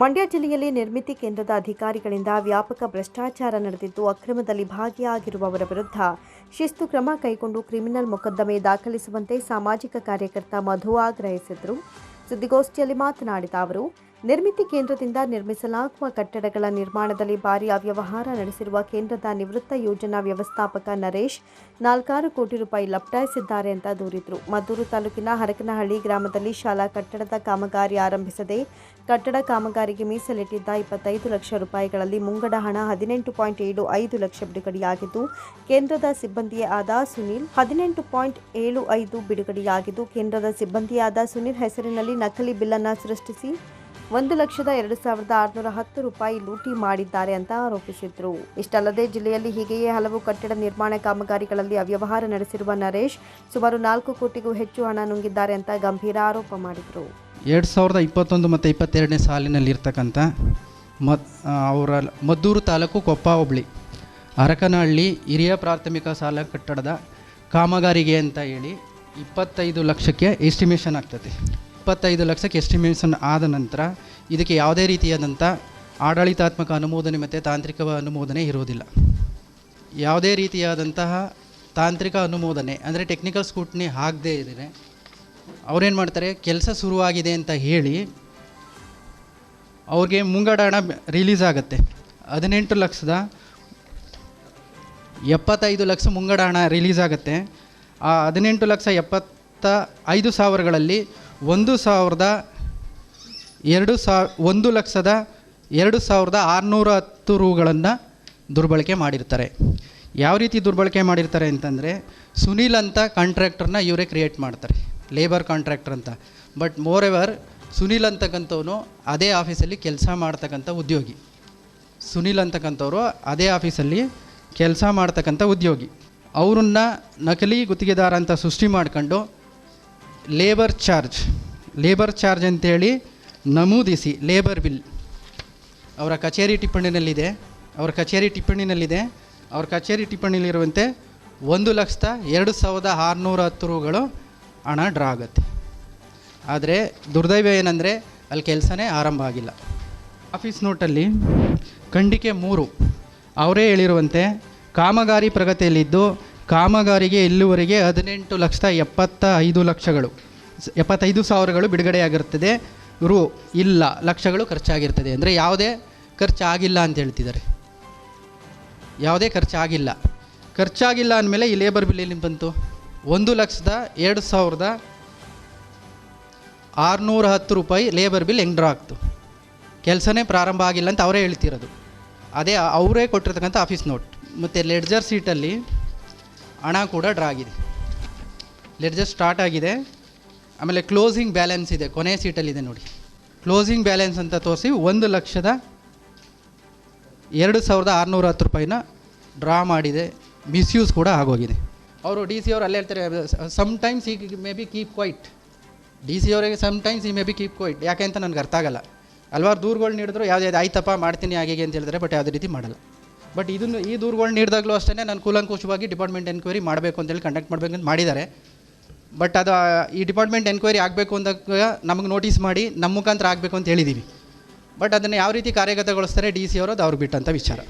ಮಂಡ್ಯ ಜಿಲ್ಲೆಯಲ್ಲಿ ನಿರ್ಮಿತಿ ಕೇಂದ್ರದ ಅಧಿಕಾರಿಗಳಿಂದ ವ್ಯಾಪಕ ಭ್ರಷ್ಟಾಚಾರ ನಡೆದಿದ್ದು, ಅಕ್ರಮದಲ್ಲಿ ಭಾಗಿಯಾಗಿರುವವರ ವಿರುದ್ಧ ಶಿಸ್ತು ಕ್ರಮ ಕೈಗೊಂಡು ಕ್ರಿಮಿನಲ್ ಮೊಕದ್ದಮೆ ದಾಖಲಿಸುವಂತೆ ಸಾಮಾಜಿಕ ಕಾರ್ಯಕರ್ತ ಮಧು ಆಗ್ರಹಿಸಿದರು. ಸುದ್ದಿಗೋಷ್ಠಿಯಲ್ಲಿ ಮಾತನಾಡಿದ ಅವರು ನಿರ್ಮಿತಿ ಕೇಂದ್ರದಿಂದ ನಿರ್ಮಿಸಲಾಗುವ ಕಟ್ಟಡಗಳ ನಿರ್ಮಾಣದಲ್ಲಿ ಭಾರಿ ಅವ್ಯವಹಾರ ನಡೆಸಿರುವ ಕೇಂದ್ರದ ನಿವೃತ್ತ ಯೋಜನಾ ವ್ಯವಸ್ಥಾಪಕ ನರೇಶ್, ನಾಲ್ಕಾರು ಕೋಟಿ ರೂಪಾಯಿ ಲಪ್ಟಾಯಿಸಿದ್ದಾರೆ ಅಂತ ದೂರಿದರು. ಮದ್ದೂರು ತಾಲೂಕಿನ ಹರಕನಹಳ್ಳಿ ಗ್ರಾಮದಲ್ಲಿ ಶಾಲಾ ಕಟ್ಟಡದ ಕಾಮಗಾರಿ ಆರಂಭಿಸದೆ ಕಟ್ಟಡ ಕಾಮಗಾರಿಗೆ ಮೀಸಲಿಟ್ಟಿದ್ದ ಇಪ್ಪತ್ತೈದು ಲಕ್ಷ ರೂಪಾಯಿಗಳಲ್ಲಿ ಮುಂಗಡ ಹಣ ಹದಿನೆಂಟು ಪಾಯಿಂಟ್ ಏಳು ಐದು ಲಕ್ಷ ಬಿಡುಗಡೆಯಾಗಿದ್ದು, ಕೇಂದ್ರದ ಸಿಬ್ಬಂದಿಯೇ ಆದ ಸುನೀಲ್ ಹದಿನೆಂಟು ಪಾಯಿಂಟ್ ಏಳು ಐದು ಬಿಡುಗಡೆಯಾಗಿದ್ದು, ಕೇಂದ್ರದ ಸಿಬ್ಬಂದಿಯಾದ ಸುನೀಲ್ ಹೆಸರಿನಲ್ಲಿ ನಕಲಿ ಬಿಲ್ಲನ್ನು ಸೃಷ್ಟಿಸಿ ಒಂದು ಲಕ್ಷದ ಎರಡು ಸಾವಿರದ ಆರುನೂರ ಹತ್ತು ರೂಪಾಯಿ ಲೂಟಿ ಮಾಡಿದ್ದಾರೆ ಅಂತ ಆರೋಪಿಸಿದ್ರು. ಇಷ್ಟಲ್ಲದೆ ಜಿಲ್ಲೆಯಲ್ಲಿ ಹೀಗೆಯೇ ಹಲವು ಕಟ್ಟಡ ನಿರ್ಮಾಣ ಕಾಮಗಾರಿಗಳಲ್ಲಿ ಅವ್ಯವಹಾರ ನಡೆಸಿರುವ ನರೇಶ್ ಸುಮಾರು ನಾಲ್ಕು ಕೋಟಿಗೂ ಹೆಚ್ಚು ಹಣ ನುಂಗಿದ್ದಾರೆ ಅಂತ ಗಂಭೀರ ಆರೋಪ ಮಾಡಿದರು. ಎರಡು ಸಾವಿರದ ಇಪ್ಪತ್ತೊಂದು ಮತ್ತು ಇಪ್ಪತ್ತೆರಡನೇ ಸಾಲಿನಲ್ಲಿರ್ತಕ್ಕಂಥ ಮದ್ ಅವರ ಮದ್ದೂರು ತಾಲೂಕು ಕೊಪ್ಪ ಹುಬ್ಳಿ, ಅರಕನಹಳ್ಳಿ ಹಿರಿಯ ಪ್ರಾಥಮಿಕ ಸಾಲ ಕಟ್ಟಡದ ಕಾಮಗಾರಿಗೆ ಅಂತ ಹೇಳಿ ಇಪ್ಪತ್ತೈದು ಲಕ್ಷಕ್ಕೆ ಎಸ್ಟಿಮೇಷನ್ ಆಗ್ತದೆ. ಇಪ್ಪತ್ತೈದು ಲಕ್ಷಕ್ಕೆ ಎಸ್ಟಿಮೇಷನ್ ಆದ ನಂತರ ಇದಕ್ಕೆ ಯಾವುದೇ ರೀತಿಯಾದಂಥ ಆಡಳಿತಾತ್ಮಕ ಅನುಮೋದನೆ ಮತ್ತು ತಾಂತ್ರಿಕ ಅನುಮೋದನೆ ಇರುವುದಿಲ್ಲ. ಯಾವುದೇ ರೀತಿಯಾದಂತಹ ತಾಂತ್ರಿಕ ಅನುಮೋದನೆ ಅಂದರೆ ಟೆಕ್ನಿಕಲ್ ಸ್ಕೂಟ್ನಿ ಆಗದೇ ಇದ್ದರೆ ಅವ್ರೇನು ಮಾಡ್ತಾರೆ, ಕೆಲಸ ಶುರುವಾಗಿದೆ ಅಂತ ಹೇಳಿ ಅವ್ರಿಗೆ ಮುಂಗಡ ಹಣ ರಿಲೀಸ್ ಆಗುತ್ತೆ. ಹದಿನೆಂಟು ಲಕ್ಷದ ಎಪ್ಪತ್ತೈದು ಲಕ್ಷ ಮುಂಗಡ ಹಣ ರಿಲೀಸ್ ಆಗುತ್ತೆ. ಆ ಹದಿನೆಂಟು ಲಕ್ಷ ಎಪ್ಪತ್ತ ಐದು ಸಾವಿರಗಳಲ್ಲಿ ಒಂದು ಸಾವಿರದ ಎರಡು ಸಾವ ಒಂದು ಲಕ್ಷದ ಎರಡು ಸಾವಿರದ ಆರುನೂರ ಹತ್ತು ರೂಗಳನ್ನು ದುರ್ಬಳಕೆ ಮಾಡಿರ್ತಾರೆ. ಯಾವ ರೀತಿ ದುರ್ಬಳಕೆ ಮಾಡಿರ್ತಾರೆ ಅಂತಂದರೆ, ಸುನೀಲ್ ಅಂತ ಕಾಂಟ್ರಾಕ್ಟರ್ನ ಇವರೇ ಕ್ರಿಯೇಟ್ ಮಾಡ್ತಾರೆ ಲೇಬರ್ ಕಾಂಟ್ರಾಕ್ಟರ್ ಅಂತ. ಬಟ್ ಮೋರ್ ಎವರ್ ಸುನೀಲ್ ಅಂತಕ್ಕಂಥವನು ಅದೇ ಆಫೀಸಲ್ಲಿ ಕೆಲಸ ಮಾಡ್ತಕ್ಕಂಥ ಉದ್ಯೋಗಿ. ಸುನೀಲ್ ಅಂತಕ್ಕಂಥವ್ರು ಅದೇ ಆಫೀಸಲ್ಲಿ ಕೆಲಸ ಮಾಡ್ತಕ್ಕಂಥ ಉದ್ಯೋಗಿ. ಅವರನ್ನು ನಕಲಿ ಗುತ್ತಿಗೆದಾರ ಅಂತ ಸೃಷ್ಟಿ ಮಾಡ್ಕೊಂಡು ಲೇಬರ್ ಚಾರ್ಜ್ ಲೇಬರ್ ಚಾರ್ಜ್ ಅಂತೇಳಿ ನಮೂದಿಸಿ ಲೇಬರ್ ಬಿಲ್ ಅವರ ಕಚೇರಿ ಟಿಪ್ಪಣಿನಲ್ಲಿದೆ, ಅವರ ಕಚೇರಿ ಟಿಪ್ಪಣಿನಲ್ಲಿದೆ, ಅವರ ಕಚೇರಿ ಟಿಪ್ಪಣಿಲಿರುವಂತೆ ಒಂದು ಲಕ್ಷದ ಎರಡು ಸಾವಿರದ ಆರುನೂರ ಹತ್ತು ರೂಗಳು ಹಣ ಡ್ರಾ ಆಗುತ್ತೆ. ಆದರೆ ದುರ್ದೈವ ಏನಂದರೆ ಅಲ್ಲಿ ಕೆಲಸನೇ ಆರಂಭ ಆಗಿಲ್ಲ. ಆಫೀಸ್ ನೋಟಲ್ಲಿ ಖಂಡಿಕೆ ಮೂರು. ಅವರೇ ಹೇಳಿರುವಂತೆ ಕಾಮಗಾರಿ ಪ್ರಗತಿಯಲ್ಲಿದ್ದು ಕಾಮಗಾರಿಗೆ ಇಲ್ಲಿವರೆಗೆ ಹದಿನೆಂಟು ಲಕ್ಷದ ಎಪ್ಪತ್ತ ಐದು ಲಕ್ಷಗಳು, ಎಪ್ಪತ್ತೈದು ಸಾವಿರಗಳು ಬಿಡುಗಡೆಯಾಗಿರ್ತದೆ ರು, ಇಲ್ಲ, ಲಕ್ಷಗಳು ಖರ್ಚಾಗಿರ್ತದೆ. ಅಂದರೆ ಯಾವುದೇ ಖರ್ಚಾಗಿಲ್ಲ ಅಂತ ಹೇಳ್ತಿದ್ದಾರೆ. ಯಾವುದೇ ಖರ್ಚಾಗಿಲ್ಲ. ಖರ್ಚಾಗಿಲ್ಲ ಅಂದಮೇಲೆ ಈ ಲೇಬರ್ ಬಿಲ್ ಎಲ್ಲಿ ಬಂತು? ಒಂದು ಲಕ್ಷದ ಎರಡು ಸಾವಿರದ ಆರುನೂರ ಹತ್ತು ರೂಪಾಯಿ ಲೇಬರ್ ಬಿಲ್ ಡ್ರಾ ಆಗ್ತು? ಕೆಲಸನೇ ಪ್ರಾರಂಭ ಆಗಿಲ್ಲ ಅಂತ ಅವರೇ ಹೇಳ್ತಿರೋದು. ಅದೇ ಅವರೇ ಕೊಟ್ಟಿರ್ತಕ್ಕಂಥ ಆಫೀಸ್ ನೋಟ್ ಮತ್ತು ಲೆಡ್ಜರ್ ಸೀಟಲ್ಲಿ ಹಣ ಕೂಡ ಡ್ರಾ ಆಗಿದೆ. ಲೆಡ್ಜಸ್ಟ್ ಸ್ಟಾರ್ಟ್ ಆಗಿದೆ. ಆಮೇಲೆ ಕ್ಲೋಸಿಂಗ್ ಬ್ಯಾಲೆನ್ಸ್ ಇದೆ. ಕೊನೆಯ ಸೀಟಲ್ಲಿದೆ ನೋಡಿ. ಕ್ಲೋಸಿಂಗ್ ಬ್ಯಾಲೆನ್ಸ್ ಅಂತ ತೋರಿಸಿ ಒಂದು ಲಕ್ಷದ ಎರಡು ಸಾವಿರದ ಆರುನೂರ ಹತ್ತು ರೂಪಾಯಿನ ಡ್ರಾ ಮಾಡಿದೆ. ಮಿಸ್ಯೂಸ್ ಕೂಡ ಆಗೋಗಿದೆ. ಅವರು ಡಿ ಸಿ ಅವರು ಅಲ್ಲೇ ಹೇಳ್ತಾರೆ ಸಮ್ ಟೈಮ್ಸ್ ಈ maybe keep quiet D C ಅವರಿಗೆ ಸಮ್ ಟೈಮ್ಸ್ ಈ ಮೇ ಬಿ ಕೀಪ್ ಕ್ವೈಟ್ ಯಾಕೆ ಅಂತ ನನಗೆ ಅರ್ಥ ಆಗಲ್ಲ. ಹಲ್ವಾರು ದೂರುಗಳು ನೀಡಿದ್ರು, ಯಾವುದೇ ಆಯ್ತಪ್ಪ, ಮಾಡ್ತೀನಿ ಹಾಗೆ ಅಂತ ಹೇಳಿದ್ರೆ ಬಟ್ ಯಾವುದೇ ರೀತಿ ಮಾಡಲ್ಲ. ಬಟ್ ಇದನ್ನು ಈ ದೂರುಗಳು ನೀಡಿದಾಗಲೂ ಅಷ್ಟೇ ನಾನು ಕೂಲಂಕುಷವಾಗಿ ಡಿಪಾರ್ಟ್ಮೆಂಟ್ ಎನ್ಕ್ವೈರಿ ಮಾಡಬೇಕು ಅಂತೇಳಿ ಕಂಡಕ್ಟ್ ಮಾಡಬೇಕು ಅಂತ ಮಾಡಿದ್ದಾರೆ. ಬಟ್ ಅದು ಈ ಡಿಪಾರ್ಟ್ಮೆಂಟ್ ಎನ್ಕ್ವೈರಿ ಆಗಬೇಕು ಅಂದಾಗ ನಮಗೆ ನೋಟಿಸ್ ಮಾಡಿ ನಮ್ಮ ಮುಖಾಂತರ ಆಗಬೇಕು ಅಂತ ಹೇಳಿದ್ದೀವಿ ಬಟ್ ಅದನ್ನು ಯಾವ ರೀತಿ ಕಾರ್ಯಗತಗೊಳಿಸ್ತಾರೆ ಡಿ ಸಿ ಅವರು ಅದು ಅವ್ರಿಗೆ ಬಿಟ್ಟಂಥ ವಿಚಾರ.